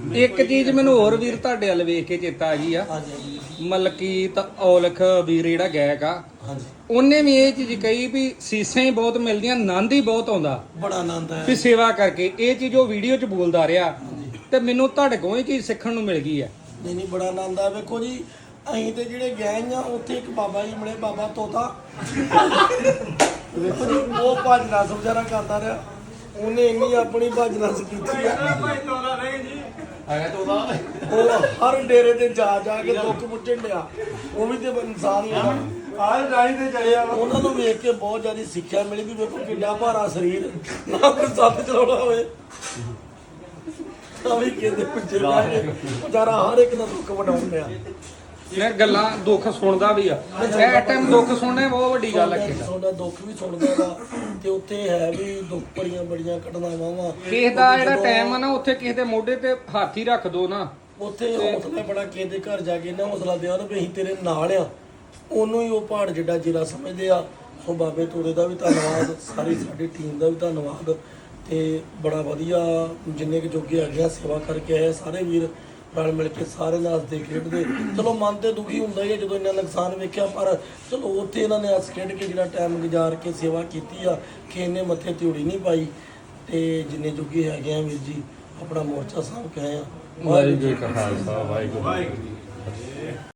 ਇੱਕ ਚੀਜ਼ ਮੈਨੂੰ ਹੋਰ ਵੀਰ ਤੁਹਾਡੇ ਵੱਲ ਵੇਖ ਕੇ ਚੇਤਾ ਆ ਗਈ ਆ। ਮਲਕੀਤ ਔਲਖ ਵੀਰ ਜਿਹੜਾ ਗਾਇਕ ਆ। ਹਾਂਜੀ। ਉਹਨੇ ਵੀ ਇਹ ਚੀਜ਼ ਕਹੀ ਵੀ ਸੀਸਾਂ ਹੀ ਬਹੁਤ ਮਿਲਦੀਆਂ ਆਨੰਦ ਹੀ ਬਹੁਤ ਆਉਂਦਾ। ਬੜਾ ਆਨੰਦ ਵੀ ਹੈ ਸੇਵਾ ਕਰਕੇ ਇਹ ਚੀਜ਼ ਉਹ ਵੀਡੀਓ 'ਚ ਬੋਲਦਾ ਰਿਹਾ ਤੇ ਮੈਨੂੰ ਤੁਹਾਡੇ ਕੋਲੋਂ ਇਹ ਚੀਜ਼ ਸਿੱਖਣ ਨੂੰ ਮਿਲ ਗਈ ਆ। ਨਹੀਂ ਨਹੀਂ ਬੜਾ ਆਨੰਦ ਆ ਵੇਖੋ ਜੀ ਅਸੀਂ ਤੇ ਜਿਹੜੇ ਗਏ ਆ ਉੱਥੇ ਇੱਕ ਬਾਬਾ ਜੀ ਮਿਲੇ ਬਾਬਾ ਤੋਤਾ। ਵੇਖੋ ਜੀ ਉਹ ਭਜਨਾ ਸਮਝਾਰਾ ਕਰਦਾ ਰਿਹਾ। ਉਹਨੇ ਇੰਨੀ ਆਪਣੀ ਭਜਨਾ ਕੀਤੀ ਆ। ਆਇਆ ਤੋਦਾ ਉਹ ਹਰ ਡੇਰੇ ਤੇ ਜਾ ਜਾ ਕੇ ਦੁੱਖ ਪੁੱਛਣ ਡਿਆ। ਉਹ ਵੀ ਤੇ ਇਨਸਾਨ ਹੀ ਆ। ਆਹ ਰਾਈ ਤੇ ਚੜਿਆ ਉਹਨਾਂ ਨੂੰ ਵੇਖ ਕੇ ਬਹੁਤ ਜ਼ਿਆਦਾ ਸਿੱਖਿਆ ਮਿਲੀ ਵੀ ਵੇਖੋ ਕਿੰਨਾ ਭਾਰਾ ਸਰੀਰ। ਨਾ ਕੋਈ ਸੱਤ ਚਲਾਉਣਾ ਹੋਵੇ। ਤਾਂ ਵੀ ਕਿਤੇ ਪਿੱਛੇ ਵਿਚਾਰਾ ਹਰ ਇੱਕ ਦਾ ਦੁੱਖ ਵਡਾਉਣ ਡਿਆ। ਮੈਂ ਗੱਲਾਂ ਦੁੱਖ ਸੁਣਦਾ ਵੀ ਆ। ਇਹ ਟਾਈਮ ਦੁੱਖ ਸੁਣਨੇ ਬਹੁਤ ਵੱਡੀ ਗੱਲ ਹੈ ਕਿਸੇ ਦਾ। ਤੁਹਾਡਾ ਦੁੱਖ ਵੀ ਸੁਣਦਾ ਵਾ। ਤੇ ਉੱਥੇ ਹੈ ਵੀ ਦੁੱਖ ਭਰੀਆਂ ਬੜੀਆਂ ਘਟਨਾਵਾਂ ਵਾ। ਕਿਸੇ ਦਾ ਜਿਹੜਾ ਟਾਈਮ ਆ ਨਾ ਉੱਥੇ ਕਿਸੇ ਦੇ ਮੋਢੇ ਤੇ ਹੱਥ ਹੀ ਰੱਖ ਦੋ ਨਾ। ਉੱਥੇ ਹੌਸਲਾ ਬੜਾ ਕਿਸੇ ਦੇ ਘਰ ਜਾ ਕੇ ਨਾ ਹੌਸਲਾ ਦਿਆ ਨਾ ਵੀ ਅਸੀਂ ਤੇਰੇ ਨਾਲ ਆ। ਉਹਨੂੰ ਹੀ ਉਹ ਪਹਾੜ ਜਿੱਡਾ ਜਿਰਾ ਸਮਝਦੇ ਆ। ਸੋ ਬਾਬੇ ਤੋਰੇ ਦਾ ਵੀ ਧੰਨਵਾਦ ਸਾਰੀ ਸਾਡੀ ਟੀਮ ਦਾ ਵੀ ਧੰਨਵਾਦ। ਤੇ ਬੜਾ ਵਧੀਆ ਜਿੰਨੇ ਕੁ ਜੋਗੇ ਆ ਸੇਵਾ ਕਰਕੇ ਆਏ ਸਾਰੇ ਵੀਰ। ਰਲ ਮਿਲ ਕੇ ਸਾਰੇ ਨਾਲ ਹੱਸਦੇ ਖੇਡਦੇ। ਚਲੋ ਮਨ ਤੇ ਦੁਖੀ ਹੁੰਦਾ ਹੀ ਹੈ ਜਦੋਂ ਇੰਨਾ ਨੁਕਸਾਨ ਵੇਖਿਆ, ਪਰ ਚਲੋ ਉੱਥੇ ਇਹਨਾਂ ਨੇ ਹੱਸ ਖੇਡ ਕੇ ਜਿਹੜਾ ਟਾਈਮ ਗੁਜ਼ਾਰ ਕੇ ਸੇਵਾ ਕੀਤੀ ਆ, ਕਿ ਇਹਨੇ ਮੱਥੇ ਤਿਉੜੀ ਨਹੀਂ ਪਾਈ। ਤੇ ਜਿੰਨੇ ਜੋਗੇ ਹੈਗੇ ਆ ਵੀਰ ਜੀ, ਆਪਣਾ ਮੋਰਚਾ ਸਾਂਭ ਕੇ ਆਏ ਆ। ਵਾਹਿਗੁਰੂ ਜੀ ਕਾ ਖਾਲਸਾ, ਵਾਹਿਗੁਰੂ